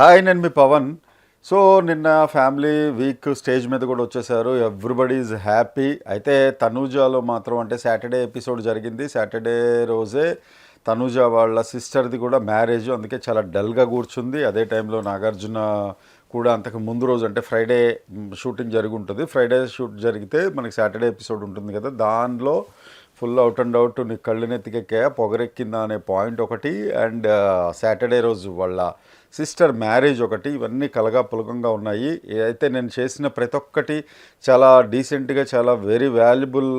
Hi నేను మీ Pavan. So నిన్న ఫ్యామిలీ వీక్ స్టేజ్ మీద కూడా వచ్చేసారు. Everybody is happy. అయితే తనూజాలో మాత్రం అంటే సాటర్డే ఎపిసోడ్ జరిగింది. సాటర్డే రోజే తనూజ వాళ్ళ సిస్టర్ది కూడా మ్యారేజ్. అందుకే చాలా డల్గా కూర్చుంది. అదే టైంలో నాగార్జున కూడా అంతకు ముందు రోజు అంటే ఫ్రైడే షూటింగ్ జరిగి ఉంటుంది. ఫ్రైడే షూట్ జరిగితే మనకి సాటర్డే ఎపిసోడ్ ఉంటుంది కదా. దానిలో ఫుల్ అవుట్ అండ్ అవుట్ నీ కళ్ళు నెత్తికెక్కా పొగరెక్కిందా అనే పాయింట్ ఒకటి. అండ్ సాటర్డే రోజు వాళ్ళ సిస్టర్ మ్యారేజ్ ఒకటి ఇవన్నీ కలగా పులకంగా ఉన్నాయి. అయితే నేను చేసిన ప్రతి ఒక్కటి చాలా డీసెంట్గా చాలా వెరీ వాల్యుబుల్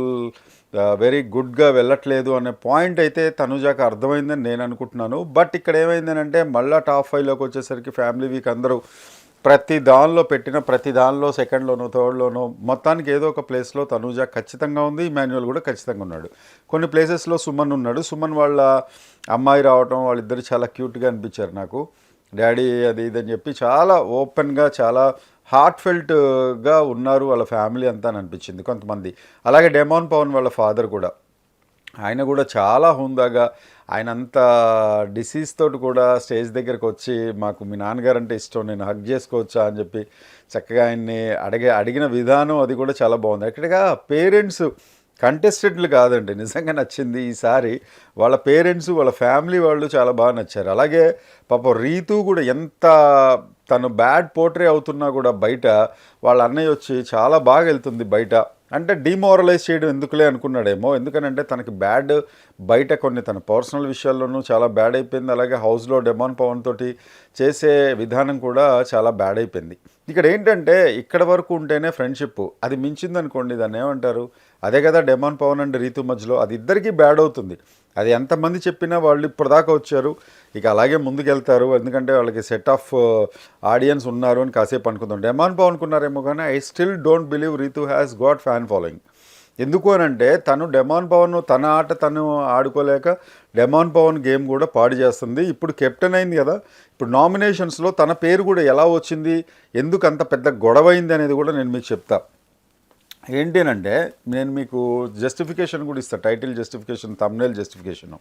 వెరీ గుడ్గా వెళ్ళట్లేదు అనే పాయింట్ అయితే తనుజాకి అర్థమైందని నేను అనుకుంటున్నాను. బట్ ఇక్కడ ఏమైందనంటే మళ్ళీ టాప్ ఫైవ్లోకి వచ్చేసరికి ఫ్యామిలీ వీక్ అందరూ ప్రతి దానిలో పెట్టిన ప్రతి దానిలో సెకండ్లోనో థర్డ్లోనో మొత్తానికి ఏదో ఒక ప్లేస్లో తనూజ ఖచ్చితంగా ఉంది మాన్యువల్ కూడా ఖచ్చితంగా ఉన్నాడు. కొన్ని ప్లేసెస్లో సుమన్ ఉన్నాడు. సుమన్ వాళ్ళ అమ్మాయి రావటం వాళ్ళిద్దరు చాలా క్యూట్గా అనిపించారు నాకు. డాడీ అది ఇది అని చెప్పి చాలా ఓపెన్గా చాలా హార్ట్ఫెల్ట్గా ఉన్నారు వాళ్ళ ఫ్యామిలీ అంతా అని అనిపించింది కొంతమంది. అలాగే డెమాన్ పవన్ వాళ్ళ ఫాదర్ కూడా. ఆయన కూడా చాలా హుందాగా ఆయన అంత డిసీజ్ తోటి కూడా స్టేజ్ దగ్గరకు వచ్చి మాకు మీ నాన్నగారు అంటే ఇష్టం నేను హక్ చేసుకోవచ్చా అని చెప్పి చక్కగా ఆయన్ని అడిగే అడిగిన విధానం అది కూడా చాలా బాగుంది. అక్కడగా పేరెంట్స్ కంటెస్టెంట్లు కాదండి. నిజంగా నచ్చింది ఈసారి వాళ్ళ పేరెంట్స్ వాళ్ళ ఫ్యామిలీ వాళ్ళు చాలా బాగా నచ్చారు. అలాగే పాప రీతు కూడా ఎంత తను బ్యాడ్ పోర్ట్రే అవుతున్నా కూడా బయట వాళ్ళ అన్నయ్య వచ్చి చాలా బాగా వెళ్తుంది బయట. అంటే డిమోరలైజ్ చేయడం ఎందుకులే అనుకున్నాడేమో. ఎందుకనంటే తనకి బ్యాడ్ బయట కొన్ని తన పర్సనల్ విషయాల్లోనూ చాలా బ్యాడ్ అయిపోయింది. అలాగే హౌస్లో డెమాన్ పవన్ తోటి చేసే విధానం కూడా చాలా బ్యాడ్ అయిపోయింది. ఇక్కడ ఏంటంటే ఇక్కడ వరకు ఉంటేనే ఫ్రెండ్షిప్. అది మించిందనుకోండి దాన్ని ఏమంటారు? అదే కదా డెమాన్ పవన్ అండ్ రీతు మధ్యలో అది ఇద్దరికీ బ్యాడ్ అవుతుంది. అది ఎంతమంది చెప్పినా వాళ్ళు ఇప్పటిదాకా వచ్చారు. ఇక అలాగే ముందుకెళ్తారు. ఎందుకంటే వాళ్ళకి సెట్ ఆఫ్ ఆడియన్స్ ఉన్నారు అని కాసేపు అనుకుందాం. డెమాన్ పవన్ కానీ I still don't believe Rithu has got fan following ఎందుకు అని అంటే తను డెమాన్ పవన్ తన ఆట తను ఆడుకోలేక డెమాన్ పవన్ గేమ్ కూడా పాడు చేస్తుంది. ఇప్పుడు కెప్టెన్ అయింది కదా. ఇప్పుడు నామినేషన్స్లో తన పేరు కూడా ఎలా వచ్చింది? ఎందుకు అంత పెద్ద గొడవ అయింది అనేది కూడా నేను మీకు చెప్తాను ఏంటేనంటే నేను మీకు జస్టిఫికేషన్ కూడా ఇస్తాను టైటిల్ జస్టిఫికేషన్ తమ్నేల్ జస్టిఫికేషన్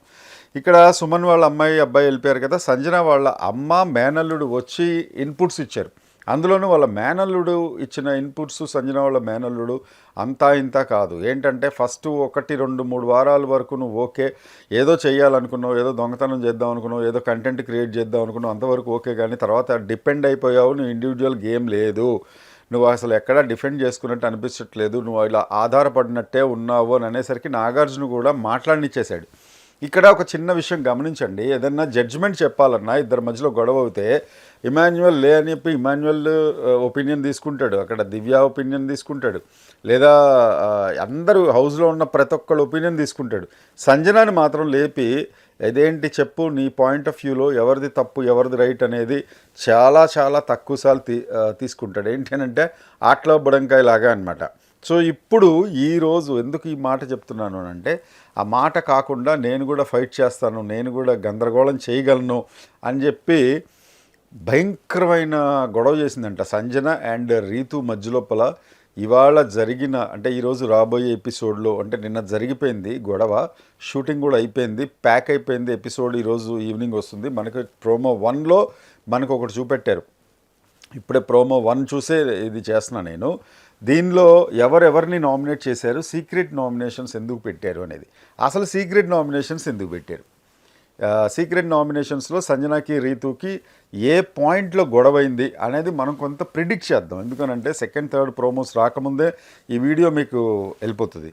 ఇక్కడ సుమన్ వాళ్ళ అమ్మాయి అబ్బాయి వెళ్ళిపోయారు కదా సంజన వాళ్ళ అమ్మ మేనల్లుడు వచ్చి ఇన్పుట్స్ ఇచ్చారు. అందులోనూ వాళ్ళ మేనల్లుడు ఇచ్చిన ఇన్పుట్స్ సంజన వాళ్ళ మేనల్లుడు అంతా ఇంత కాదు. ఏంటంటే ఫస్ట్ ఒకటి రెండు మూడు వారాల వరకు నువ్వు ఓకే ఏదో చేయాలనుకున్నావు ఏదో దొంగతనం చేద్దాం అనుకున్నావు ఏదో కంటెంట్ క్రియేట్ చేద్దాం అనుకున్నావు అంతవరకు ఓకే కానీ తర్వాత డిపెండ్ అయిపోయావు నువ్వు ఇండివిజువల్ గేమ్ లేదు. నువ్వు అసలు ఎక్కడా డిఫెండ్ చేసుకున్నట్టు అనిపించట్లేదు నువ్వు ఇలా ఆధారపడినట్టే ఉన్నావు అని అనేసరికి నాగార్జున కూడా మాట్లాడినిచ్చేశాడు. ఇక్కడ ఒక చిన్న విషయం గమనించండి ఏదన్నా జడ్జిమెంట్ చెప్పాలన్నా ఇద్దరి మధ్యలో గొడవ అవుతే ఇమాన్యువల్ లే అని చెప్పి ఇమాన్యువల్ ఒపీనియన్ తీసుకుంటాడు అక్కడ దివ్య ఒపీనియన్ తీసుకుంటాడు లేదా అందరూ హౌస్లో ఉన్న ప్రతి ఒక్కళ్ళు ఒపీనియన్ తీసుకుంటాడు. సంజనాని మాత్రం లేపి అదేంటి చెప్పు? నీ పాయింట్ ఆఫ్ వ్యూలో ఎవరిది తప్పు ఎవరిది రైట్ అనేది చాలా చాలా తక్కువసార్లు తీ తీసుకుంటాడు. ఏంటంటే ఆటలో బుడంకాయ లాగా అనమాట సో ఇప్పుడు ఈరోజు ఎందుకు ఈ మాట చెప్తున్నాను అంటే ఆ మాట కాకుండా నేను కూడా ఫైట్ చేస్తాను నేను కూడా గందరగోళం చేయగలను అని చెప్పి భయంకరమైన గొడవ చేసిందంట సంజన అండ్ రీతు మధ్య లోపల ఇవాళ జరిగిన అంటే ఈరోజు రాబోయే ఎపిసోడ్లో అంటే నిన్న జరిగిపోయింది గొడవ షూటింగ్ కూడా అయిపోయింది ప్యాక్ అయిపోయింది ఎపిసోడ్ ఈరోజు ఈవినింగ్ వస్తుంది. మనకి ప్రోమో వన్లో మనకు ఒకటి చూపెట్టారు. ఇప్పుడే ప్రోమో వన్ చూసే ఇది చేస్తున్నా నేను. దీనిలో ఎవరెవరిని నామినేట్ చేశారు సీక్రెట్ నామినేషన్స్ ఎందుకు పెట్టారు అనేది. అసలు సీక్రెట్ నామినేషన్స్ ఎందుకు పెట్టారు? సీక్రెట్ నామినేషన్స్లో సంజనాకి రీతుకి ఏ పాయింట్లో గొడవైంది అనేది మనం కొంత ప్రిడిక్ట్ చేద్దాం. ఎందుకనంటే సెకండ్ థర్డ్ ప్రోమోస్ రాకముందే ఈ వీడియో మీకు వెళ్ళిపోతుంది.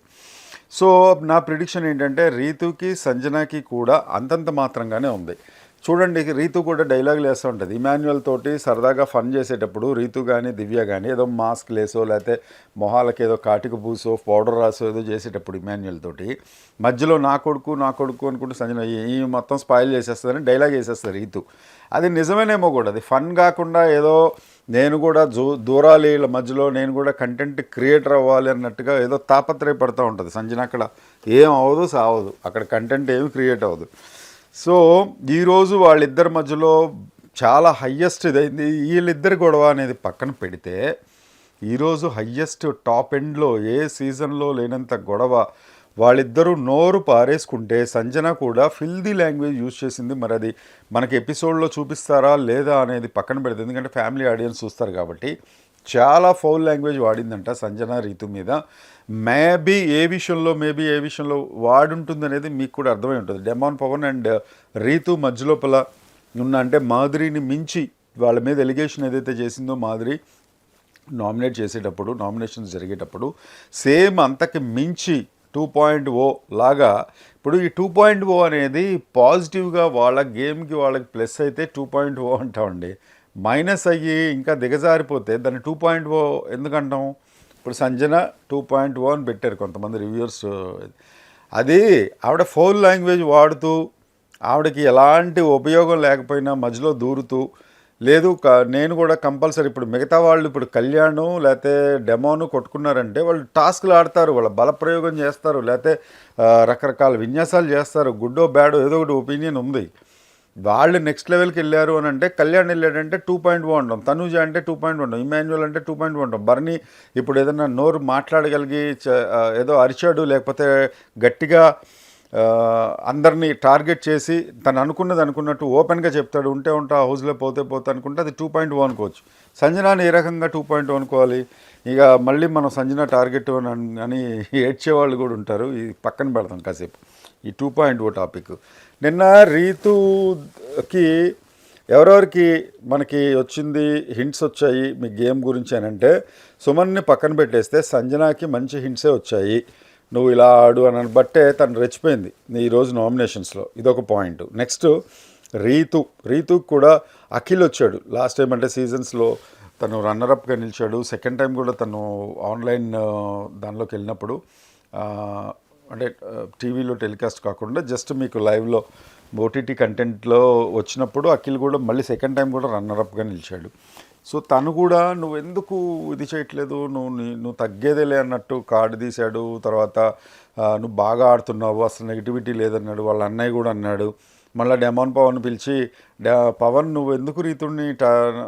సో నా ప్రిడిక్షన్ ఏంటంటే రీతుకి సంజనాకి కూడా అంతంత మాత్రంగానే ఉంది. చూడండి రీతు కూడా డైలాగులు వేస్తూ ఉంటుంది. ఇమాన్యువల్ తోటి సరదాగా ఫన్ చేసేటప్పుడు రీతు కానీ దివ్య కానీ ఏదో మాస్క్ లేసో లేకపోతే మొహాలకి ఏదో కాటిక పూసో పౌడర్ రాసో ఏదో చేసేటప్పుడు ఇమాన్యువల్ తోటి మధ్యలో నా కొడుకు నా కొడుకు అనుకుంటూ సంజన ఈ మొత్తం స్పాయిల్ చేసేస్తుందని డైలాగ్ వేసేస్తుంది రీతు. అది నిజమేనేమో కూడా అది ఫన్ కాకుండా ఏదో నేను కూడా జూ దూరాలీల మధ్యలో నేను కూడా కంటెంట్ క్రియేటర్ అవ్వాలి అన్నట్టుగా ఏదో తాపత్రయపడుతూ ఉంటుంది. సంజన అక్కడ ఏం అవ్వదు సావదు. అక్కడ కంటెంట్ ఏమి క్రియేట్ అవ్వదు. సో ఈరోజు వాళ్ళిద్దరి మధ్యలో చాలా హయ్యెస్ట్ ఇదైంది. వీళ్ళిద్దరి గొడవ అనేది పక్కన పెడితే ఈరోజు హయ్యెస్ట్ టాప్ ఎండ్లో ఏ సీజన్లో లేనంత గొడవ వాళ్ళిద్దరూ నోరు పారేసుకుంటే సంజన కూడా ఫిల్దీ లాంగ్వేజ్ యూజ్ చేసింది. మరి అది మనకి ఎపిసోడ్లో చూపిస్తారా లేదా అనేది పక్కన పెడుతుంది ఎందుకంటే ఫ్యామిలీ ఆడియన్స్ చూస్తారు కాబట్టి చాలా ఫౌల్ లాంగ్వేజ్ వాడిందంట సంజన రీతు మీద. మేబీ ఏ విషయంలో మేబీ ఏ విషయంలో వాడుంటుంది అనేది మీకు కూడా అర్థమై ఉంటుంది. డెమాన్ పవన్ అండ్ రీతు మధ్యలోపల ఉన్న అంటే మాధురిని మించి వాళ్ళ మీద ఎలిగేషన్ ఏదైతే చేసిందో మాధురి నామినేట్ చేసేటప్పుడు నామినేషన్స్ జరిగేటప్పుడు సేమ్ అంతకి మించి టూ పాయింట్ ఓ లాగా ఇప్పుడు ఈ టూ పాయింట్ ఓ అనేది పాజిటివ్గా వాళ్ళ గేమ్కి వాళ్ళకి ప్లస్ అయితే టూ పాయింట్ ఓ అంటామండి. మైనస్ అయ్యి ఇంకా దిగజారిపోతే దాన్ని టూ పాయింట్ ఓ ఎందుకంటాం? ఇప్పుడు సంజన టూ పాయింట్ ఓ అని పెట్టారు కొంతమంది రివ్యూర్స్ అది ఆవిడ ఫోన్ లాంగ్వేజ్ వాడుతూ ఆవిడకి ఎలాంటి ఉపయోగం లేకపోయినా మధ్యలో దూరుతూ లేదు క- నేను కూడా కంపల్సరీ ఇప్పుడు మిగతా వాళ్ళు ఇప్పుడు కళ్యాణం లేకపోతే డెమోను కొట్టుకున్నారంటే వాళ్ళు టాస్క్లు ఆడతారు వాళ్ళ బలప్రయోగం చేస్తారు లేకపోతే రకరకాల విన్యాసాలు చేస్తారు గుడ్డో బ్యాడో ఏదో ఒకటి ఒపీనియన్ ఉంది. వాళ్ళు నెక్స్ట్ లెవెల్కి వెళ్ళారు అని అంటే కళ్యాణ్ వెళ్ళాడంటే టూ పాయింట్ వన్ ఉంటాం తనుజ అంటే టూ పాయింట్ వన్ ఇమాన్యువల్ అంటే టూ పాయింట్ వన్ ఉంటాం బర్నీ ఇప్పుడు ఏదైనా నోరు మాట్లాడగలిగి ఏదో అరిచాడు లేకపోతే గట్టిగా అందరినీ టార్గెట్ చేసి తను అనుకున్నది అనుకున్నట్టు ఓపెన్గా చెప్తాడు. ఉంటే ఉంటా హౌస్లో పోతే పోతే అనుకుంటే అది టూ పాయింట్ వన్ అనుకోవచ్చు సంజనాని ఏ రకంగా టూ పాయింట్ అనుకోవాలి ఇక మళ్ళీ మనం సంజన టార్గెట్ అని అని ఏడ్చే వాళ్ళు కూడా ఉంటారు. ఇది పక్కన పెడతాం కాసేపు. ఈ టూ పాయింట్ ఓ టాపిక్ నిన్న రీతుకి ఎవరెవరికి మనకి వచ్చింది హింట్స్ వచ్చాయి. మీ గేమ్ గురించి అని అంటే సుమన్ని పక్కన పెట్టేస్తే సంజనాకి మంచి హింట్సే వచ్చాయి. నువ్వు ఇలా ఆడు అని బట్టే తను రెచ్చిపోయింది ఈరోజు నామినేషన్స్లో ఇదొక పాయింట్ నెక్స్ట్ రీతు. రీతుకు కూడా అఖిల్ వచ్చాడు. లాస్ట్ టైం అంటే సీజన్స్లో తను రన్నరప్గా నిలిచాడు. సెకండ్ టైం కూడా తను ఆన్లైన్ uh, దానిలోకి వెళ్ళినప్పుడు uh, అంటే టీవీలో టెలికాస్ట్ కాకుండా జస్ట్ మీకు లైవ్లో ఓటీటీ కంటెంట్లో వచ్చినప్పుడు అఖిల్ కూడా మళ్ళీ సెకండ్ టైం కూడా రన్నరప్గా నిలిచాడు. సో తను కూడా నువ్వు ఎందుకు ఇది చేయట్లేదు? నువ్వు నువ్వు తగ్గేదేలే అన్నట్టు కార్డు తీశాడు తర్వాత నువ్వు బాగా ఆడుతున్నావు అసలు నెగిటివిటీ లేదన్నాడు వాళ్ళ అన్నయ్య కూడా అన్నాడు. మళ్ళీ డెమాన్ పవన్ పిలిచి "డా- పవన్ నువ్వు ఎందుకు రీతుడిని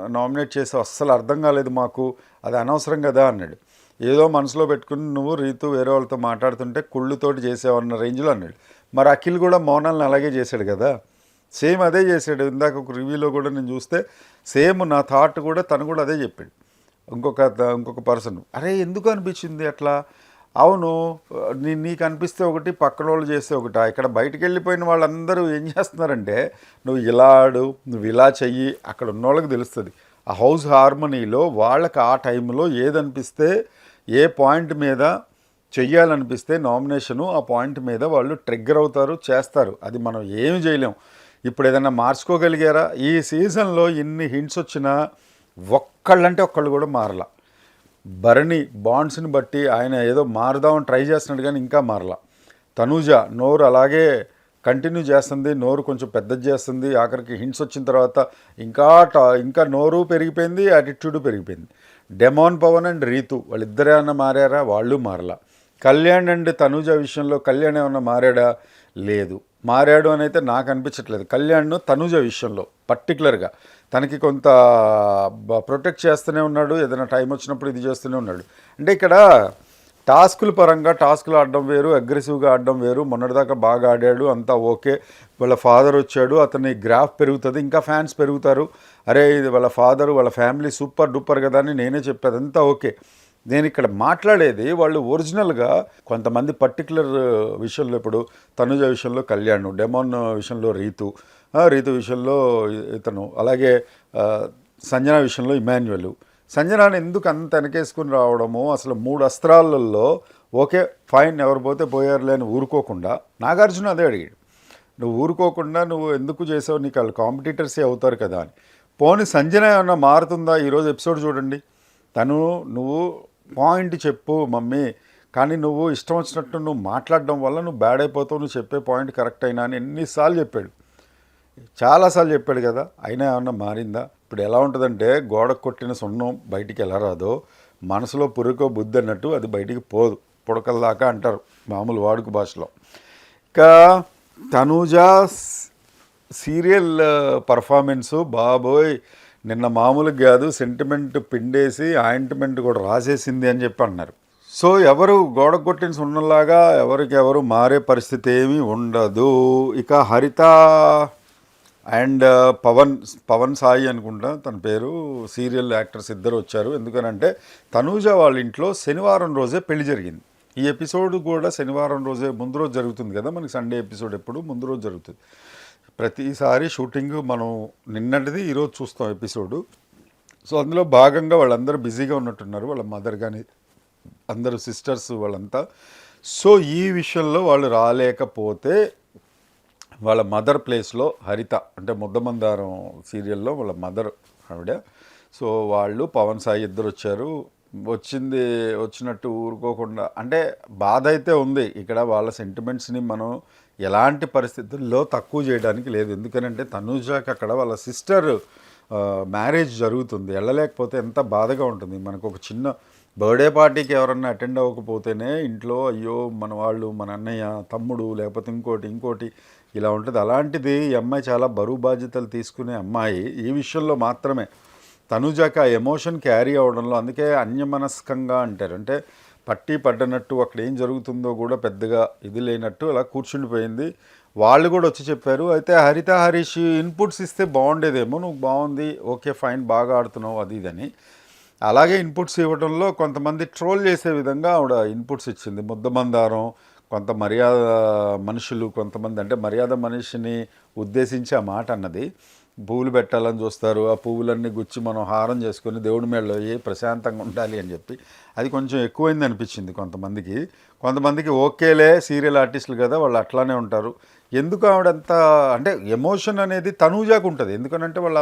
నామినేట్ చేసావు? అస్సలు అర్థం కాలేదు మాకు అది అనవసరం కదా అన్నాడు. ఏదో మనసులో పెట్టుకుని నువ్వు రీతు వేరే వాళ్ళతో మాట్లాడుతుంటే కుళ్ళుతోటి చేసేవన్న రేంజ్లో అన్నాడు. మరి అఖిల్ కూడా మౌనాలను అలాగే చేశాడు కదా? సేమ్ అదే చేశాడు. ఇందాక ఒక రివ్యూలో కూడా నేను చూస్తే సేమ్ నా థాట్ కూడా తను కూడా అదే చెప్పాడు. ఇంకొక ఇంకొక పర్సన్ అరే ఎందుకు అనిపించింది అట్లా? అవును నీ నీకు అనిపిస్తే ఒకటి పక్కన వాళ్ళు చేస్తే ఒకటి? ఇక్కడ బయటికి వెళ్ళిపోయిన వాళ్ళందరూ ఏం చేస్తున్నారంటే నువ్వు ఇలా ఆడు నువ్వు ఇలా చెయ్యి అక్కడ ఉన్న వాళ్ళకి తెలుస్తుంది. ఆ హౌస్ హార్మనీలో వాళ్ళకి ఆ టైంలో ఏదనిపిస్తే ఏ పాయింట్ మీద చెయ్యాలనిపిస్తే నామినేషను ఆ పాయింట్ మీద వాళ్ళు ట్రిగ్గర్ అవుతారు చేస్తారు. అది మనం ఏమి చేయలేం. ఇప్పుడు ఏదైనా మార్చుకోగలిగారా? ఈ సీజన్లో ఇన్ని హింట్స్ వచ్చినా ఒక్కళ్ళంటే ఒక్కళ్ళు కూడా మారలా. భరణి బాండ్స్ని బట్టి ఆయన ఏదో మారుదామని ట్రై చేస్తున్నాడు కానీ ఇంకా మారలా. తనూజ నోరు అలాగే కంటిన్యూ చేస్తుంది నోరు కొంచెం పెద్దది చేస్తుంది. ఆఖరికి హింట్స్ వచ్చిన తర్వాత ఇంకా టా- ఇంకా నోరు పెరిగిపోయింది యాటిట్యూడ్ పెరిగిపోయింది. డెమాన్ పవన్ అండ్ రీతు వాళ్ళిద్దరే ఏమన్నా మారారా? వాళ్ళు మారలా. కళ్యాణ్ అండ్ తనూజ విషయంలో కళ్యాణ్ ఏమన్నా మారాడా? లేదు. మారాడు అని అయితే నాకు అనిపించట్లేదు. కళ్యాణ్ తనుజ విషయంలో పర్టికులర్గా తనకి కొంత ప్రొటెక్ట్ చేస్తూనే ఉన్నాడు. ఏదైనా టైం వచ్చినప్పుడు ఇది చేస్తూనే ఉన్నాడు. అంటే ఇక్కడ టాస్కుల పరంగా టాస్కులు ఆడడం వేరు అగ్రెసివ్గా ఆడడం వేరు. మొన్నటిదాకా బాగా ఆడాడు అంతా ఓకే. వాళ్ళ ఫాదర్ వచ్చాడు అతని గ్రాఫ్ పెరుగుతుంది ఇంకా ఫ్యాన్స్ పెరుగుతారు. అరే ఇది వాళ్ళ ఫాదర్ వాళ్ళ ఫ్యామిలీ సూపర్ డూపర్ కదా అని నేనే చెప్పేది అంతా ఓకే. నేను ఇక్కడ మాట్లాడేది వాళ్ళు ఒరిజినల్గా కొంతమంది పర్టికులర్ విషయంలో ఇప్పుడు తనుజ విషయంలో కళ్యాణ్ డెమోన్ విషయంలో రీతు రీతు విషయంలో ఇతను అలాగే సంజన విషయంలో ఇమాన్యువల్ సంజనాన్ని ఎందుకు అంత వెనకేసుకుని రావడము? అసలు మూడు అస్త్రాలలో ఓకే ఫైన్ ఎవరు పోతే పోయారులే అని ఊరుకోకుండా నాగార్జున అదే అడిగాడు. నువ్వు ఊరుకోకుండా నువ్వు ఎందుకు చేసావు? నీకు వాళ్ళు కాంపిటీటర్సే అవుతారు కదా అని. పోనీ సంజన ఏమన్నా మారుతుందా? ఈరోజు ఎపిసోడ్ చూడండి. తను నువ్వు పాయింట్ చెప్పు మమ్మీ. కానీ నువ్వు ఇష్టం వచ్చినట్టు నువ్వు మాట్లాడడం వల్ల నువ్వు బ్యాడ్ అయిపోతావు నువ్వు చెప్పే పాయింట్ కరెక్ట్ అయినా అని ఎన్నిసార్లు చెప్పాడు. చాలాసార్లు చెప్పాడు కదా. అయినా ఏమన్నా మారిందా? ఇప్పుడు ఎలా ఉంటుందంటే గోడకు కొట్టిన సున్నం బయటికి ఎలా రాదో మనసులో పురుకో బుద్ధి అన్నట్టు అది బయటికి పోదు. పుడకల దాకా అంటారు మామూలు వాడుక భాషలో. ఇంకా తనూజా సీరియల్ పర్ఫార్మెన్సు బాబోయ్ నిన్న మామూలుగా కాదు సెంటిమెంట్ పిండేసి ఆయింట్మెంట్ కూడా రాసేసింది అని చెప్పి అన్నారు. సో ఎవరు గోడ కొట్టిన సున్నలాగా ఎవరికి ఎవరు మారే పరిస్థితి ఏమీ ఉండదు. ఇక హరిత అండ్ పవన్ పవన్ సాయి అనుకుంటా తన పేరు సీరియల్ యాక్టర్స్ ఇద్దరు వచ్చారు. ఎందుకనంటే తనూజ వాళ్ళ ఇంట్లో శనివారం రోజే పెళ్ళి జరిగింది. ఈ ఎపిసోడ్ కూడా శనివారం రోజే ముందు రోజు జరుగుతుంది కదా మనకి సండే ఎపిసోడ్ ఎప్పుడు ముందు రోజు జరుగుతుంది. ప్రతిసారి షూటింగ్ మనం నిన్నటిది ఈరోజు చూస్తాం ఎపిసోడు. సో అందులో భాగంగా వాళ్ళందరూ బిజీగా ఉన్నట్టున్నారు వాళ్ళ మదర్ కానీ అందరూ సిస్టర్స్ వాళ్ళంతా. సో ఈ విషయంలో వాళ్ళు రాలేకపోతే వాళ్ళ మదర్ ప్లేస్లో హరిత అంటే ముద్దమందారం సీరియల్లో వాళ్ళ మదర్ ఆవిడ. సో వాళ్ళు పవన్ సాయి ఇద్దరు వచ్చారు. వచ్చింది వచ్చినట్టు ఊరుకోకుండా అంటే బాధ అయితే ఉంది. ఇక్కడ వాళ్ళ సెంటిమెంట్స్ని మనం ఎలాంటి పరిస్థితుల్లో తక్కువ చేయడానికి లేదు. ఎందుకనంటే తనూజాకి అక్కడ వాళ్ళ సిస్టర్ మ్యారేజ్ జరుగుతుంది. వెళ్ళలేకపోతే ఎంత బాధగా ఉంటుంది. మనకు ఒక చిన్న బర్త్డే పార్టీకి ఎవరన్నా అటెండ్ అవ్వకపోతేనే ఇంట్లో అయ్యో మన వాళ్ళు మన అన్నయ్య తమ్ముడు లేకపోతే ఇంకోటి ఇంకోటి ఇలా ఉంటుంది. అలాంటిది ఈ అమ్మాయి చాలా బరువు బాధ్యతలు తీసుకునే అమ్మాయి. ఈ విషయంలో మాత్రమే తనుజాకి ఆ ఎమోషన్ క్యారీ అవడంలో అందుకే అన్యమనస్కంగా అంటారు. అంటే పట్టి పడ్డనట్టు అక్కడ ఏం జరుగుతుందో కూడా పెద్దగా ఇది లేనట్టు అలా కూర్చుండిపోయింది. వాళ్ళు కూడా వచ్చి చెప్పారు అయితే హరిత హరీష్ ఇన్పుట్స్ ఇస్తే బాగుండేదేమో నువ్వు బాగుంది ఓకే ఫైన్ బాగా ఆడుతున్నావు అది ఇదని అలాగే ఇన్పుట్స్ ఇవ్వడంలో కొంతమంది ట్రోల్ చేసే విధంగా ఆవిడ ఇన్పుట్స్ ఇచ్చింది. ముద్దమందారం కొంత మర్యాద మనుషులు కొంతమంది అంటే మర్యాద మనిషిని ఉద్దేశించి ఆ మాట అన్నది. పువ్వులు పెట్టాలని చూస్తారు. ఆ పువ్వులన్నీ గుచ్చి మనం హారం చేసుకొని దేవుడి మేడలో ఏ ప్రశాంతంగా ఉండాలి అని చెప్పి అది కొంచెం ఎక్కువైంది అనిపించింది కొంతమందికి. కొంతమందికి ఓకేలే సీరియల్ ఆర్టిస్టులు కదా వాళ్ళు అట్లానే ఉంటారు. ఎందుకు ఆవిడంత అంటే ఎమోషన్ అనేది తనూజాకు ఉంటుంది. ఎందుకనంటే వాళ్ళ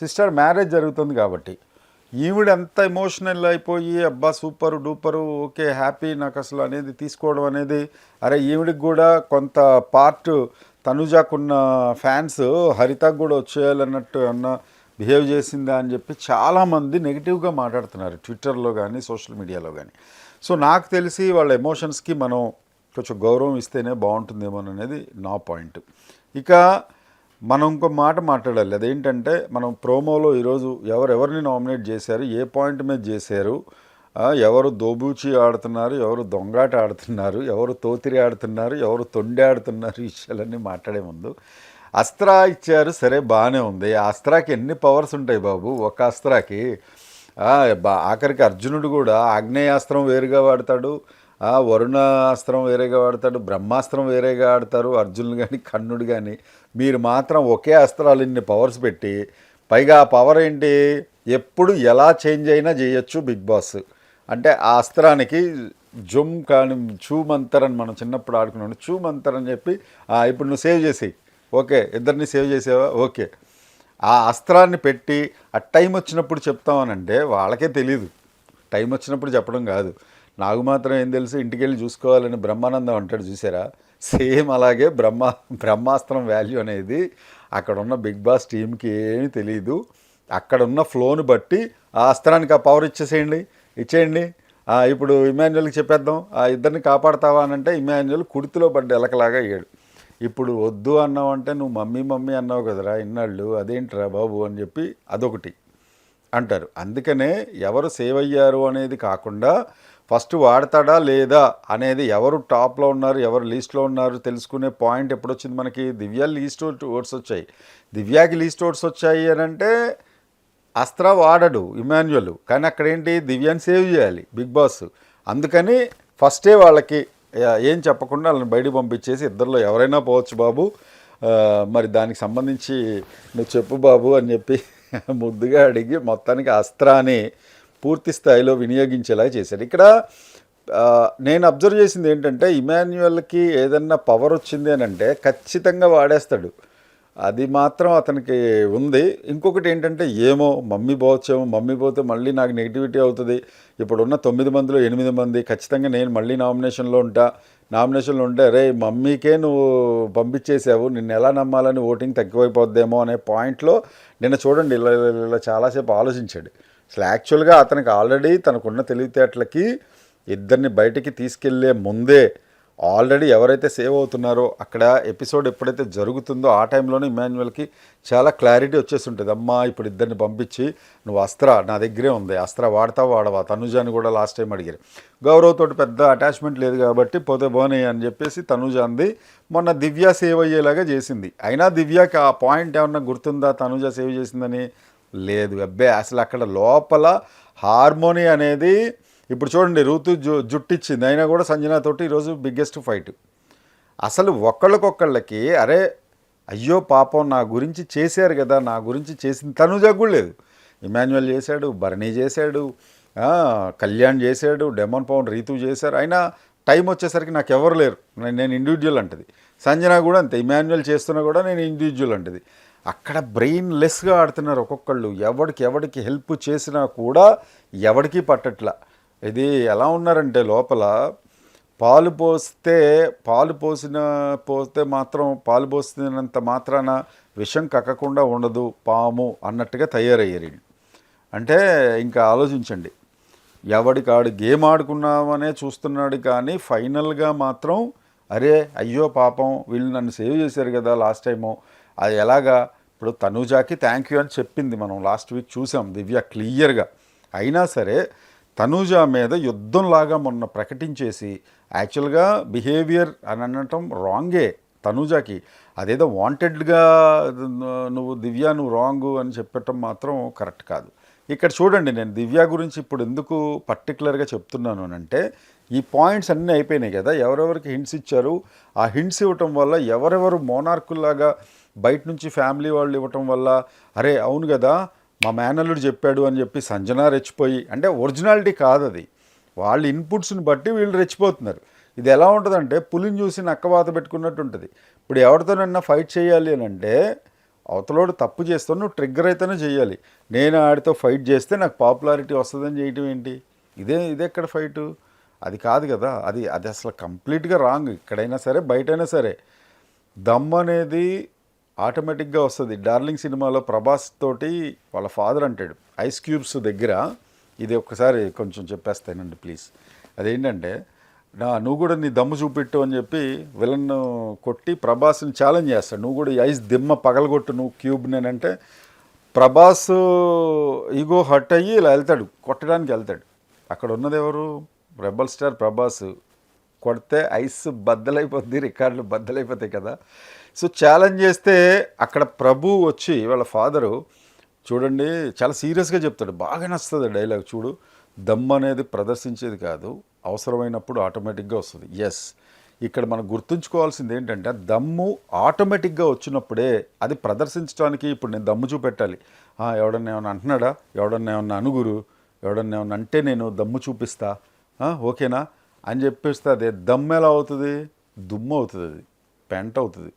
సిస్టర్ మ్యారేజ్ జరుగుతుంది కాబట్టి. ఈవిడ ఎంత ఎమోషనల్ అయిపోయి అబ్బా సూపర్ డూపరు ఓకే హ్యాపీ నాకు అసలు అనేది తీసుకోవడం అనేది. అరే ఈవిడికి కూడా కొంత పార్ట్ తనుజాకున్న ఫ్యాన్స్ హరితకు కూడా వచ్చేయాలన్నట్టు అన్న బిహేవ్ చేసిందా అని చెప్పి చాలామంది నెగిటివ్గా మాట్లాడుతున్నారు ట్విట్టర్లో కానీ సోషల్ మీడియాలో కానీ సో నాకు తెలిసి వాళ్ళ ఎమోషన్స్కి మనం కొంచెం గౌరవం ఇస్తేనే బాగుంటుందేమో అనేది నా పాయింట్ ఇక మనం ఇంకో మాట మాట్లాడాలి. అదేంటంటే మనం ప్రోమోలో ఈరోజు ఎవరెవరిని నామినేట్ చేశారు ఏ పాయింట్ మీద చేశారు ఎవరు దోబూచి ఆడుతున్నారు ఎవరు దొంగాట ఆడుతున్నారు ఎవరు తోతిరి ఆడుతున్నారు ఎవరు తొండి ఆడుతున్నారు ఈ విషయాలన్నీ మాట్లాడే ముందు అస్త్రా ఇచ్చారు సరే బాగానే ఉంది. ఆ అస్త్రాకి ఎన్ని పవర్స్ ఉంటాయి బాబు? ఒక అస్త్రాకి ఆఖరికి అర్జునుడు కూడా ఆగ్నేయాస్త్రం వేరుగా వాడతాడు ఆ, వరుణాస్త్రం వేరేగా వాడతాడు బ్రహ్మాస్త్రం వేరేగా ఆడతారు అర్జునుడు కానీ కర్ణుడు కానీ మీరు మాత్రం ఒకే అస్త్రాలు ఇన్ని పవర్స్ పెట్టి పైగా ఆ పవర్ ఏంటి? ఎప్పుడు ఎలా చేంజ్ అయినా చేయొచ్చు బిగ్ బాస్. అంటే ఆ అస్త్రానికి జుమ్ కానీ చూమంతర్ అని మనం చిన్నప్పుడు ఆడుకున్నాడు చూమంతర్ అని చెప్పి ఇప్పుడు నువ్వు సేవ్ చేసి ఓకే ఇద్దరిని సేవ్ చేసేవా? ఓకే. ఆ అస్త్రాన్ని పెట్టి ఆ టైం వచ్చినప్పుడు చెప్తామనంటే వాళ్ళకే తెలియదు టైం వచ్చినప్పుడు చెప్పడం కాదు. నాకు మాత్రం ఏం తెలుసు ఇంటికి వెళ్ళి చూసుకోవాలని బ్రహ్మానందం అంటాడు చూసారా? సేమ్ అలాగే బ్రహ్మ బ్రహ్మాస్త్రం వాల్యూ అనేది అక్కడ ఉన్న బిగ్ బాస్ టీంకి ఏమీ తెలియదు అక్కడ ఉన్న ఫ్లోను బట్టి ఆ అస్త్రానికి ఆ పవర్ ఇచ్చేసేయండి ఇచ్చేయండి. ఇప్పుడు ఇమాన్యుల్కి చెప్పేద్దాం ఆ ఇద్దరిని కాపాడతావా అని అంటే ఇమాన్యుల్ కుడితిలో పడ్డ ఎలకలాగా అయ్యాడు. ఇప్పుడు వద్దు అన్నావు అంటే నువ్వు మమ్మీ మమ్మీ అన్నావు కదరా ఇన్నాళ్ళు అదేంట్రా బాబు అని చెప్పి అదొకటి అంటారు. అందుకనే ఎవరు సేవ్ అయ్యారు అనేది కాకుండా ఫస్ట్ వాడతాడా లేదా అనేది ఎవరు టాప్లో ఉన్నారు ఎవరు లీస్ట్లో ఉన్నారు తెలుసుకునే పాయింట్ ఎప్పుడొచ్చింది మనకి? దివ్య లీస్ట్ ఓట్స్ వచ్చాయి. దివ్యాకి లీస్ట్ ఓట్స్ వచ్చాయి అని అంటే అస్త్ర వాడడు ఇమాన్యువల్ కానీ అక్కడ ఏంటి దివ్యాన్ని సేవ్ చేయాలి బిగ్ బాస్. అందుకని ఫస్టే వాళ్ళకి ఏం చెప్పకుండా వాళ్ళని బయట పంపించేసి ఇద్దరిలో ఎవరైనా పోవచ్చు బాబు. మరి దానికి సంబంధించి నువ్వు చెప్పు బాబు అని చెప్పి ముద్దుగా అడిగి మొత్తానికి అస్త్రాని పూర్తి స్థాయిలో వినియోగించేలా చేశాడు ఇక్కడ నేను అబ్జర్వ్ చేసింది ఏంటంటే ఇమాన్యువల్కి ఏదన్నా పవర్ వచ్చింది అని అంటే ఖచ్చితంగా వాడేస్తాడు. అది మాత్రం అతనికి ఉంది. ఇంకొకటి ఏంటంటే ఏమో మమ్మీ పోవచ్చేమో మమ్మీ పోతే మళ్ళీ నాకు నెగిటివిటీ అవుతుంది. ఇప్పుడున్న తొమ్మిది మందిలో ఎనిమిది మంది ఖచ్చితంగా నేను మళ్ళీ నామినేషన్లో ఉంటా. నామినేషన్లో ఉంటే రే మమ్మీకే నువ్వు పంపించేసావు నిన్ను ఎలా నమ్మాలని ఓటింగ్ తక్కువైపోద్దేమో అనే పాయింట్లో నిన్న చూడండి ఇలా- ఇలా చాలాసేపు ఆలోచించాడు. అసలు యాక్చువల్గా అతనికి ఆల్రెడీ తనకున్న తెలివితేటలకి ఇద్దరిని బయటికి తీసుకెళ్ళే ముందే ఆల్రెడీ ఎవరైతే సేవ్ అవుతున్నారో అక్కడ ఎపిసోడ్ ఎప్పుడైతే జరుగుతుందో ఆ టైంలోనే ఇమాన్యువల్కి చాలా క్లారిటీ వచ్చేసి ఉంటుంది అమ్మా ఇప్పుడు ఇద్దరిని పంపించి నువ్వు అస్త్ర నా దగ్గరే ఉంది అస్త్ర వాడతావు వాడవా? తనుజాని కూడా లాస్ట్ టైం అడిగారు. గౌరవ్తోటి పెద్ద అటాచ్మెంట్ లేదు కాబట్టి పోతే బోనే అని చెప్పేసి తనుజ అంది మొన్న దివ్య సేవ్ అయ్యేలాగా చేసింది. అయినా దివ్యకి ఆ పాయింట్ ఏమన్నా గుర్తుందా? తనుజ సేవ్ చేసిందని లేదు. అబ్బే అసలు అక్కడ లోపల హార్మోని అనేది ఇప్పుడు చూడండి ఋతు జు జుట్టిచ్చింది. అయినా కూడా సంజనాతోటి ఈరోజు బిగ్గెస్ట్ ఫైట్. అసలు ఒకళ్ళకొకళ్ళకి అరే అయ్యో పాపం నా గురించి చేశారు కదా నా గురించి చేసింది. తను జగ్గులేదు ఇమాన్యువల్ చేశాడు భరణి చేశాడు కళ్యాణ్ చేశాడు డెమన్ పవన్ రీతు చేశారు. అయినా టైం వచ్చేసరికి నాకు ఎవరు లేరు. నేను- నేను ఇండివిజువల్ అంటది. సంజన కూడా అంతే. ఇమాన్యువల్ చేస్తున్నా కూడా నేను ఇండివిజువల్ అంటది. అక్కడ బ్రెయిన్ లెస్గా ఆడుతున్నారు ఒక్కొక్కళ్ళు. ఎవడికి ఎవడికి హెల్ప్ చేసినా కూడా ఎవడికి పట్టట్లా. ఇది ఎలా ఉన్నారంటే లోపల పాలు పోస్తే పాలు పోసిన పోస్తే మాత్రం పాలు పోసినంత మాత్రాన విషం కక్కకుండా ఉండదు పాము అన్నట్టుగా తయారయ్యారు అంటే ఇంకా ఆలోచించండి. ఎవడికాడు గేమ్ ఆడుకున్నామనే చూస్తున్నాడు కానీ ఫైనల్గా మాత్రం అరే అయ్యో పాపం వీళ్ళు నన్ను సేవ్ చేశారు కదా లాస్ట్ టైము. అది ఎలాగా? ఇప్పుడు తనూజాకి థ్యాంక్ యూ అని చెప్పింది మనం లాస్ట్ వీక్ చూసాం దివ్య క్లియర్గా. అయినా సరే తనూజా మీద యుద్ధంలాగా మొన్న ప్రకటించేసి యాక్చువల్గా బిహేవియర్ అని అనటం రాంగే తనూజాకి. అదేదో వాంటెడ్గా నువ్వు దివ్య నువ్వు రాంగ్ అని చెప్పటం మాత్రం కరెక్ట్ కాదు. ఇక్కడ చూడండి నేను దివ్య గురించి ఇప్పుడు ఎందుకు పర్టికులర్గా చెప్తున్నాను అని అంటే ఈ పాయింట్స్ అన్నీ అయిపోయినాయి కదా. ఎవరెవరికి హింట్స్ ఇచ్చారు? ఆ హింట్స్ ఇవ్వటం వల్ల ఎవరెవరు మోనార్కుల్లాగా బయట నుంచి ఫ్యామిలీ వాళ్ళు ఇవ్వటం వల్ల అరే అవును కదా మా మేనల్లుడు చెప్పాడు అని చెప్పి సంజన రెచ్చిపోయి అంటే ఒరిజినాలిటీ కాదు అది వాళ్ళ ఇన్పుట్స్ని బట్టి వీళ్ళు రెచ్చిపోతున్నారు. ఇది ఎలా ఉంటుందంటే పులిని చూసి నక్కవాత పెట్టుకున్నట్టు ఉంటుంది. ఇప్పుడు ఎవరితోనన్నా ఫైట్ చేయాలి అని అంటే అవతలోడు తప్పు చేస్తాను నువ్వు ట్రిగ్గర్ అయితేనే చేయాలి. నేను ఆడితో ఫైట్ చేస్తే నాకు పాపులారిటీ వస్తుందని చేయటం ఏంటి? ఇదే ఇదే ఎక్కడ ఫైటు అది కాదు కదా అది అది అసలు కంప్లీట్గా రాంగ్. ఇక్కడైనా సరే బయటైనా సరే. దమ్ అనేది ఆటోమేటిక్గా వస్తుంది. డార్లింగ్ సినిమాలో ప్రభాస్ తోటి వాళ్ళ ఫాదర్ అంటాడు ఐస్ క్యూబ్స్ దగ్గర ఇది ఒక్కసారి కొంచెం చెప్పేస్తానండి ప్లీజ్. అదేంటంటే నా నువ్వు కూడా నీ దమ్ము చూపెట్టు అని చెప్పి విలన్ కొట్టి ప్రభాస్ని ఛాలెంజ్ చేస్తాడు. నువ్వు కూడా ఈ ఐస్ దిమ్మ పగలగొట్టు నువ్వు క్యూబ్ నేనంటే ప్రభాస్ ఈగో హట్ అయ్యి ఇలా వెళ్తాడు కొట్టడానికి వెళ్తాడు. అక్కడ ఉన్నది ఎవరు? రెబల్ స్టార్ ప్రభాస్ కొడితే ఐస్ బద్దలైపోద్ది రికార్డులు బద్దలైపోతాయి కదా. సో ఛాలెంజ్ చేస్తే అక్కడ ప్రభు వచ్చి వాళ్ళ ఫాదరు చూడండి చాలా సీరియస్గా చెప్తాడు. బాగా నచ్చుతుంది డైలాగ్ చూడు. దమ్ అనేది ప్రదర్శించేది కాదు అవసరమైనప్పుడు ఆటోమేటిక్గా వస్తుంది. ఎస్ ఇక్కడ మనం గుర్తుంచుకోవాల్సింది ఏంటంటే దమ్ము ఆటోమేటిక్గా వచ్చినప్పుడే అది ప్రదర్శించడానికి ఇప్పుడు నేను దమ్ము చూపెట్టాలి. ఎవడన్నా ఏమన్నా అంటున్నాడా? ఎవడన్నా ఏమన్నా అనుగురు? ఎవడన్నా ఏమన్నా అంటే నేను దమ్ము చూపిస్తా? ఓకేనా? అని చెప్పేస్తే అదే దమ్ము ఎలా అవుతుంది? దుమ్ము అవుతుంది అది. పెంట అవుతుంది.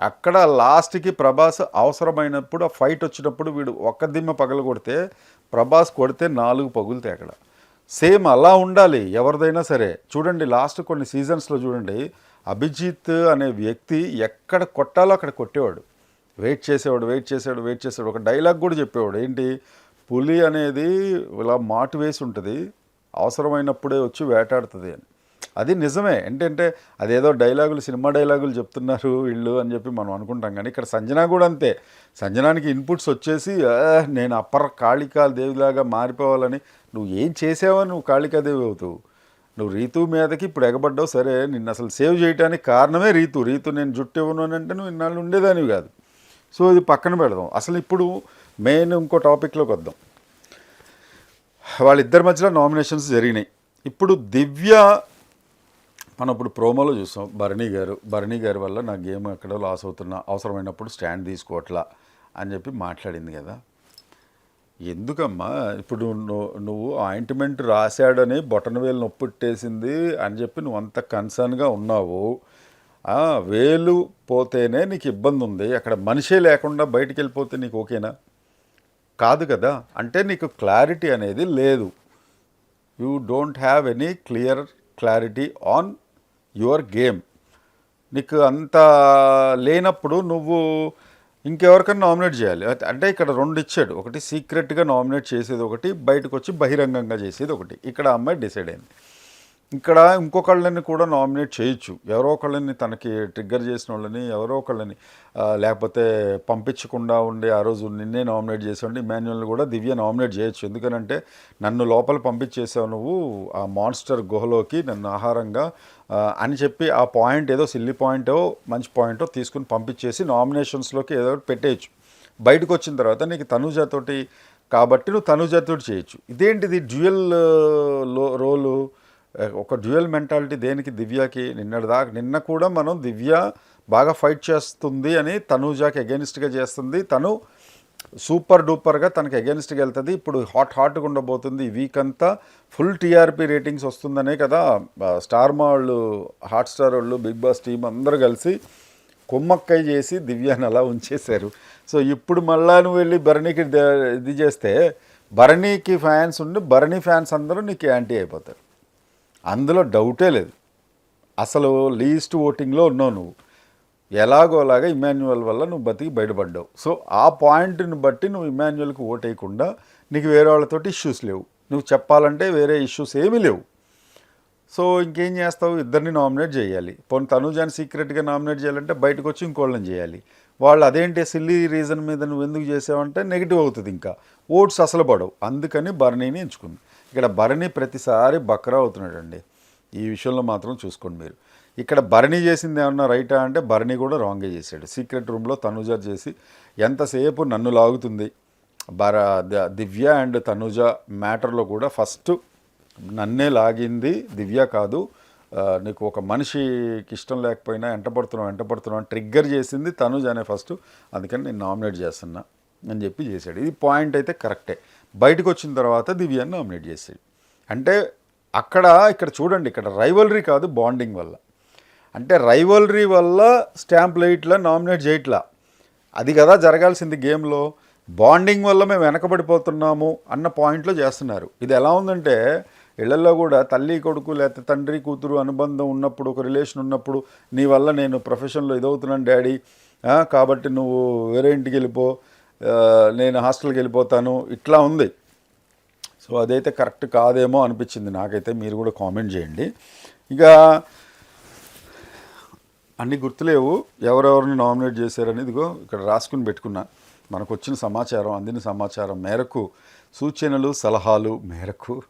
అక్కడ లాస్ట్కి ప్రభాస్ అవసరమైనప్పుడు ఆ ఫైట్ వచ్చినప్పుడు వీడు ఒక్క దిమ్మ పగలు కొడితే ప్రభాస్ కొడితే నాలుగు పగులుతాయి అక్కడ. సేమ్ అలా ఉండాలి ఎవరిదైనా సరే. చూడండి లాస్ట్ కొన్ని సీజన్స్లో చూడండి అభిజిత్ అనే వ్యక్తి ఎక్కడ కొట్టాలో అక్కడ కొట్టేవాడు. వెయిట్ చేసేవాడు వెయిట్ చేసేవాడు వెయిట్ చేసేవాడు. ఒక డైలాగ్ కూడా చెప్పేవాడు. ఏంటి? పులి అనేది ఇలా మాటు వేసి ఉంటుంది. అవసరమైనప్పుడే వచ్చి వేటాడుతుంది అని. అది నిజమే. ఏంటంటే అదేదో డైలాగులు సినిమా డైలాగులు చెప్తున్నారు వీళ్ళు అని చెప్పి మనం అనుకుంటాం. కానీ ఇక్కడ సంజన కూడా అంతే. సంజనానికి ఇన్పుట్స్ వచ్చేసి నేను అప్పర్ కాళికా దేవిలాగా మారిపోవాలని నువ్వు ఏం చేసావో నువ్వు కాళికాదేవి అవుతావు. నువ్వు రీతు మీదకి ఇప్పుడు ఎగబడ్డావు. సరే నిన్ను అసలు సేవ్ చేయడానికి కారణమే రీతు. రీతు నేను జుట్టు ఇవ్వను అని అంటే నువ్వు ఇన్నాళ్ళు ఉండేదానివి కాదు. సో ఇది పక్కన పెడదాం. అసలు ఇప్పుడు మెయిన్ ఇంకో టాపిక్లోకి వద్దాం. వాళ్ళిద్దరి మధ్యలో నామినేషన్స్ జరిగినాయి. ఇప్పుడు దివ్య మనం ఇప్పుడు ప్రోమోలో చూసాం. భరణి గారు భరణి గారి వల్ల నా గేమ్ ఎక్కడో లాస్ అవుతున్నా అవసరమైనప్పుడు స్టాండ్ తీసుకోవట్లా అని చెప్పి మాట్లాడింది కదా. ఎందుకమ్మా? ఇప్పుడు నువ్వు నువ్వు ఆయింట్మెంట్ రాశాడని బొటన వేలు నొప్పిట్టేసింది అని చెప్పి నువ్వు అంత కన్సర్న్గా ఉన్నావు. వేలు పోతేనే నీకు ఇబ్బంది ఉంది అక్కడ మనిషే లేకుండా బయటికి వెళ్ళిపోతే నీకు ఓకేనా? కాదు కదా? అంటే నీకు క్లారిటీ అనేది లేదు. You don't have any clear clarity on your game నీకు అంత లేనప్పుడు నువ్వు ఇంకెవరికైనా నామినేట్ చేయాలి. అంటే ఇక్కడ రెండు ఇచ్చాడు. ఒకటి సీక్రెట్గా నామినేట్ చేసేది ఒకటి బయటకు వచ్చి బహిరంగంగా చేసేది ఒకటి. ఇక్కడ అమ్మాయి డిసైడ్ అయింది. ఇక్కడ ఇంకొకళ్ళని కూడా నామినేట్ చేయొచ్చు. ఎవరో ఒకళ్ళని తనకి ట్రిగ్గర్ చేసిన వాళ్ళని ఎవరో ఒకళ్ళని లేకపోతే పంపించకుండా ఉండి ఆ రోజు నిన్నే నామినేట్ చేసాడు ఇమాన్యుల్ని కూడా దివ్య నామినేట్ చేయొచ్చు. ఎందుకనంటే నన్ను లోపల పంపించేసావు నువ్వు ఆ మాన్స్టర్ గుహలోకి నన్ను ఆహారంగా అని చెప్పి ఆ పాయింట్ ఏదో సిల్లీ పాయింటో మంచి పాయింటో తీసుకుని పంపించేసి నామినేషన్స్లోకి ఏదో ఒకటి పెట్టేయచ్చు. బయటకు వచ్చిన తర్వాత నీకు తనుజతోటి కాబట్టి నువ్వు తనుజతోటి చేయొచ్చు. ఇదేంటిది డ్యూయల్లో రోలు? ఒక డ్యూయల్ మెంటాలిటీ దేనికి దివ్యకి నిన్నటి దాకా నిన్న కూడా మనం దివ్య బాగా ఫైట్ చేస్తుంది అని తనుజాకి అగెనిస్ట్గా చేస్తుంది. తను సూపర్ డూపర్గా తనకి అగెనిస్ట్గా వెళ్తుంది. ఇప్పుడు హాట్ హాట్గా ఉండబోతుంది. ఈ వీక్ అంతా ఫుల్ టీఆర్పీ రేటింగ్స్ వస్తుందనే కదా స్టార్ మా వాళ్ళు హాట్ స్టార్ వాళ్ళు బిగ్ బాస్ టీం అందరూ కలిసి కొమ్మక్కై చేసి దివ్యాన్ని అలా ఉంచేశారు. సో ఇప్పుడు మళ్ళా నువ్వు వెళ్ళి భరణికి ఇది చేస్తే భరణికి ఫ్యాన్స్ ఉండి భరణి ఫ్యాన్స్ అందరూ నీకు యాంటీ అయిపోతారు. అందులో డౌటే లేదు. అసలు లీస్ట్ ఓటింగ్లో ఉన్నావు నువ్వు. ఎలాగోలాగా ఇమాన్యువల్ వల్ల నువ్వు బతికి బయటపడ్డావు. సో ఆ పాయింట్ని బట్టి నువ్వు ఇమాన్యువల్కి ఓట్ వేయకుండా నీకు వేరే వాళ్ళతోటి ఇష్యూస్ లేవు. నువ్వు చెప్పాలంటే వేరే ఇష్యూస్ ఏమీ లేవు. సో ఇంకేం చేస్తావు? ఇద్దరిని నామినేట్ చేయాలి. పోనీ తనుజాని సీక్రెట్గా నామినేట్ చేయాలంటే బయటకు వచ్చి ఇంకోళ్ళని చేయాలి. వాళ్ళు అదేంటి సిల్లీ రీజన్ మీద నువ్వు ఎందుకు చేసావంటే నెగిటివ్ అవుతుంది ఇంకా. ఓట్స్ అసలు పడవు. అందుకని బర్నీని ఎంచుకుంది. ఇక్కడ భరణి ప్రతిసారి బక్రా అవుతున్నాడండి. ఈ విషయంలో మాత్రం చూసుకోండి మీరు. ఇక్కడ భరణి చేసింది ఏమన్నా రైటా అంటే భరణి కూడా రాంగే చేశాడు. సీక్రెట్ రూమ్లో తనుజ చేసి ఎంతసేపు నన్ను లాగుతుంది? బర ద- దివ్య అండ్ తనుజ మ్యాటర్లో కూడా ఫస్ట్ నన్నే లాగింది దివ్య కాదు. నీకు ఒక మనిషికి ఇష్టం లేకపోయినా ఎంటపడుతున్నాం ఎంటపడుతున్నాం అని ట్రిగ్గర్ చేసింది తనుజ్ అనే ఫస్ట్ అందుకని నేను నామినేట్ చేస్తున్నా అని చెప్పి చేశాడు. ఇది పాయింట్ అయితే కరెక్టే బయటకు వచ్చిన తర్వాత దివ్యాన్ని నామినేట్ చేశాడు అంటే అక్కడ ఇక్కడ చూడండి ఇక్కడ రైవలరీ కాదు బాండింగ్ వల్ల. అంటే రైవలరీ వల్ల స్టాంప్ లైట్లా నామినేట్ చేయట్లా. అది కదా జరగాల్సింది గేమ్లో. బాండింగ్ వల్ల మేము వెనకబడిపోతున్నాము అన్న పాయింట్లో చేస్తున్నారు. ఇది ఎలా ఉందంటే ఇళ్ళలో కూడా తల్లి కొడుకు లేకపోతే తండ్రి కూతురు అనుబంధం ఉన్నప్పుడు ఒక రిలేషన్ ఉన్నప్పుడు నీ వల్ల నేను ప్రొఫెషన్లో ఇదవుతున్నాను డాడీ. కాబట్టి నువ్వు వేరే ఇంటికి వెళ్ళిపో. నేను హాస్టల్కి వెళ్ళిపోతాను. ఇట్లా ఉంది. సో అదైతే కరెక్ట్ కాదేమో అనిపించింది నాకైతే. మీరు కూడా కామెంట్ చేయండి. ఇక అన్ని గుర్తులేవు. ఎవరెవరిని నామినేట్ చేశారని ఇదిగో ఇక్కడ రాసుకుని పెట్టుకున్నా. మనకు వచ్చిన సమాచారం అందిన సమాచారం మేరకు సూచనలు సలహాలు మేరకు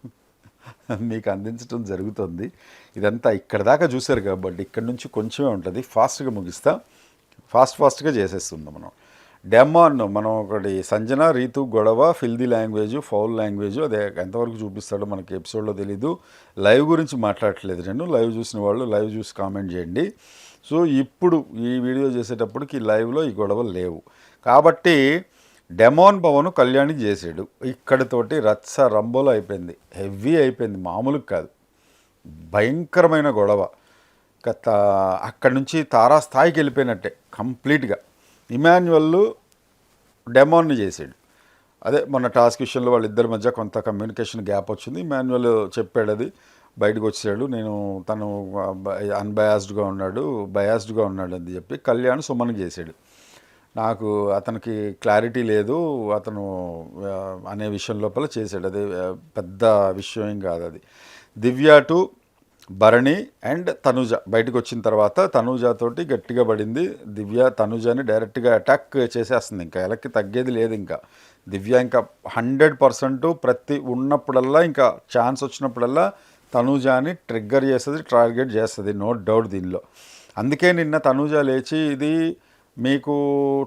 మీకు అందించడం జరుగుతుంది. ఇదంతా ఇక్కడ దాకా చూశారు కాబట్టి ఇక్కడ నుంచి కొంచెమే ఉంటుంది. ఫాస్ట్గా ముగిస్తా. ఫాస్ట్ ఫాస్ట్గా చేసేస్తుంది మనం. డెమాన్ మనం ఒకటి సంజన రీతు గొడవ ఫిల్దీ లాంగ్వేజ్ ఫౌల్ లాంగ్వేజ్ అదే ఎంతవరకు చూపిస్తాడో మనకి ఎపిసోడ్లో తెలీదు. లైవ్ గురించి మాట్లాడట్లేదు నేను లైవ్ చూసిన వాళ్ళు లైవ్ చూసి కామెంట్ చేయండి. సో ఇప్పుడు ఈ వీడియో చేసేటప్పటికి ఈ లైవ్లో ఈ గొడవలు లేవు. కాబట్టి డెమోన్ పవన్ కళ్యాణి చేసాడు ఇక్కడితోటి రచ్చ రంబోలు అయిపోయింది. హెవీ అయిపోయింది. మామూలుగా కాదు. భయంకరమైన గొడవ. అక్కడి నుంచి తారా స్థాయికి వెళ్ళిపోయినట్టే కంప్లీట్గా. ఇమాన్యువల్ డెమోన్ని చేసాడు అదే మొన్న టాస్క్ విషయంలో వాళ్ళిద్దరి మధ్య కొంత కమ్యూనికేషన్ గ్యాప్ వచ్చింది. ఇమాన్యువల్ చెప్పాడు అది బయటకు వచ్చాడు. నేను తను అన్బయాస్డ్గా ఉన్నాడు బయాస్డ్గా ఉన్నాడు అని చెప్పి కళ్యాణ్ సుమన్ చేశాడు. నాకు అతనికి క్లారిటీ లేదు అతను అనే విషయం లోపల చేశాడు. అది పెద్ద విషయం ఏం కాదు అది. దివ్య టు భరణి అండ్ తనుజ బయటకు వచ్చిన తర్వాత తనుజతోటి గట్టిగా పడింది. దివ్య తనుజని డైరెక్ట్గా అటాక్ చేసేస్తుంది ఇంకా. ఎలక్కి తగ్గేది లేదు ఇంకా. దివ్య ఇంకా హండ్రెడ్ పర్సెంట్ ప్రతి ఉన్నప్పుడల్లా ఇంకా ఛాన్స్ వచ్చినప్పుడల్లా తనుజాని ట్రిగ్గర్ చేస్తుంది టార్గెట్ చేస్తుంది. నో డౌట్ దీనిలో. అందుకే నిన్న తనుజ లేచి ఇది మీకు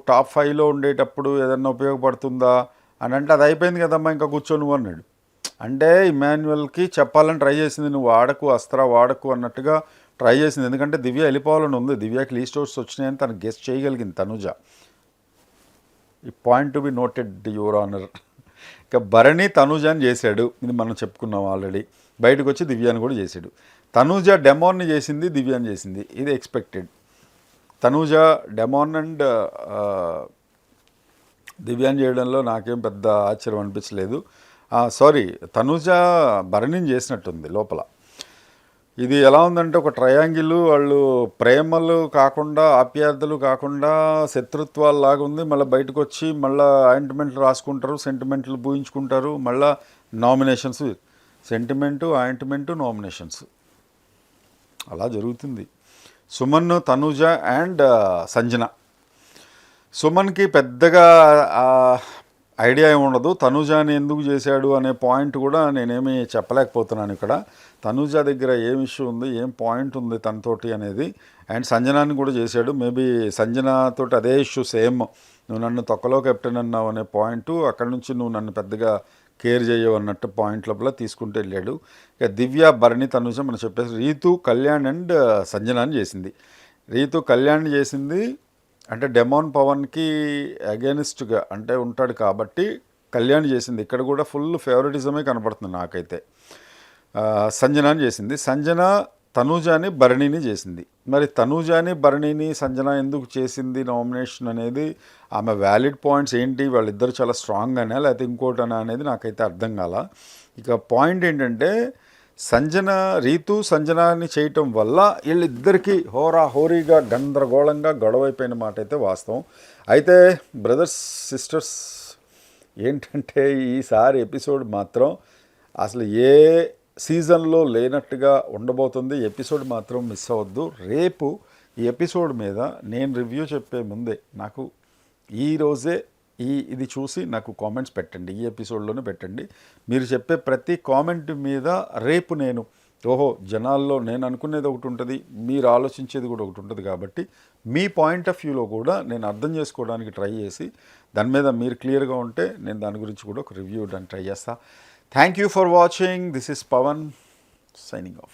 టాప్ ఫైవ్లో ఉండేటప్పుడు ఏదన్నా ఉపయోగపడుతుందా? అని అంటే అది అయిపోయింది కదమ్మా ఇంకా కూర్చో నువ్వు అన్నాడు. అంటే ఇమాన్యువల్కి చెప్పాలని ట్రై చేసింది నువ్వు వాడకు అస్త్రా వాడకు అన్నట్టుగా ట్రై చేసింది. ఎందుకంటే దివ్య వెళ్ళిపోవాలని ఉంది. దివ్యకి లీస్ట్ అవుట్స్ వచ్చినాయని తను గెస్ట్ చేయగలిగింది తనుజ. ఈ point to be noted your honour. ఇక భరణి తనుజ అని చేశాడు. ఇది మనం చెప్పుకున్నాం ఆల్రెడీ. బయటకు వచ్చి దివ్యాని కూడా చేశాడు. తనుజ డెమోన్ని చేసింది దివ్యాని చేసింది. ఇది ఎక్స్పెక్టెడ్. తనూజ డెమాన్ అండ్ దివ్యాన్ చేయడంలో నాకేం పెద్ద ఆశ్చర్యం అనిపించలేదు. సారీ తనూజ భరణిని చేసినట్టుంది లోపల. ఇది ఎలా ఉందంటే ఒక ట్రయాంగిల్ వాళ్ళు ప్రేమలు కాకుండా ఆప్యార్థులు కాకుండా శత్రుత్వాలు లాగా ఉంది మళ్ళీ బయటకు వచ్చి మళ్ళీ ఆయింట్మెంట్లు రాసుకుంటారు సెంటిమెంట్లు పూయించుకుంటారు మళ్ళీ నామినేషన్స్ సెంటిమెంటు ఆయింట్మెంటు నామినేషన్స్ అలా జరుగుతుంది. సుమన్ తనుజ అండ్ సంజన. సుమన్కి పెద్దగా ఐడియా ఏమి ఉండదు. తనుజాని ఎందుకు చేశాడు అనే పాయింట్ కూడా నేనేమి చెప్పలేకపోతున్నాను ఇక్కడ. తనుజ దగ్గర ఏం ఇష్యూ ఉంది ఏం పాయింట్ ఉంది తనతోటి అనేది. అండ్ సంజనాని కూడా చేశాడు. మేబీ సంజనతోటి అదే ఇష్యూ సేమ్. నువ్వు నన్ను తొక్కలో కెప్టెన్ అన్నావు అనే పాయింట్ అక్కడ నుంచి నువ్వు నన్ను పెద్దగా కేర్ చేయవు అన్నట్టు పాయింట్ లోపల తీసుకుంటూ వెళ్ళాడు. ఇక దివ్య భరణి తనుజ మనం చెప్పేసి రీతు కళ్యాణ్ అండ్ సంజనాని చేసింది. రీతు కళ్యాణ్ చేసింది అంటే డెమోన్ పవన్కి అగేనిస్ట్గా అంటే ఉంటాడు కాబట్టి కళ్యాణ్ చేసింది. ఇక్కడ కూడా ఫుల్ ఫేవరెటిజమే కనపడుతుంది నాకైతే. ఆ, సంజనాని చేసింది. సంజన తనూజాని భరణిని చేసింది. మరి తనూజాని భరణిని సంజన ఎందుకు చేసింది నామినేషన్ అనేది ఆమె వ్యాలిడ్ పాయింట్స్ ఏంటి? వాళ్ళిద్దరు చాలా స్ట్రాంగ్ అనే లేకపోతే ఇంకోటనా అనేది నాకైతే అర్థం కాల. ఇక పాయింట్ ఏంటంటే సంజన రీతు సంజనాన్ని చేయటం వల్ల వీళ్ళిద్దరికీ హోరా హోరీగా గందరగోళంగా గొడవైపోయిన మాట అయితే వాస్తవం. అయితే బ్రదర్స్ సిస్టర్స్ ఏంటంటే ఈసారి ఎపిసోడ్ మాత్రం అసలు ఏ సీజన్లో లేనట్టుగా ఉండబోతుంది ఎపిసోడ్ మాత్రం మిస్ అవ్వద్దు. రేపు ఈ ఎపిసోడ్ మీద నేను రివ్యూ చెప్పే ముందే నాకు ఈరోజే ఈ ఇది చూసి నాకు కామెంట్స్ పెట్టండి. ఈ ఎపిసోడ్లోనే పెట్టండి. మీరు చెప్పే ప్రతి కామెంట్ మీద రేపు నేను ఓహో జనాల్లో నేను అనుకునేది ఒకటి ఉంటుంది మీరు ఆలోచించేది కూడా ఒకటి ఉంటుంది కాబట్టి మీ పాయింట్ ఆఫ్ వ్యూలో కూడా నేను అర్థం చేసుకోవడానికి ట్రై చేసి దాని మీద మీరు క్లియర్గా ఉంటే నేను దాని గురించి కూడా ఒక రివ్యూ ఇవ్వడానికి ట్రై చేస్తాను thank you for watching this is Pavan signing off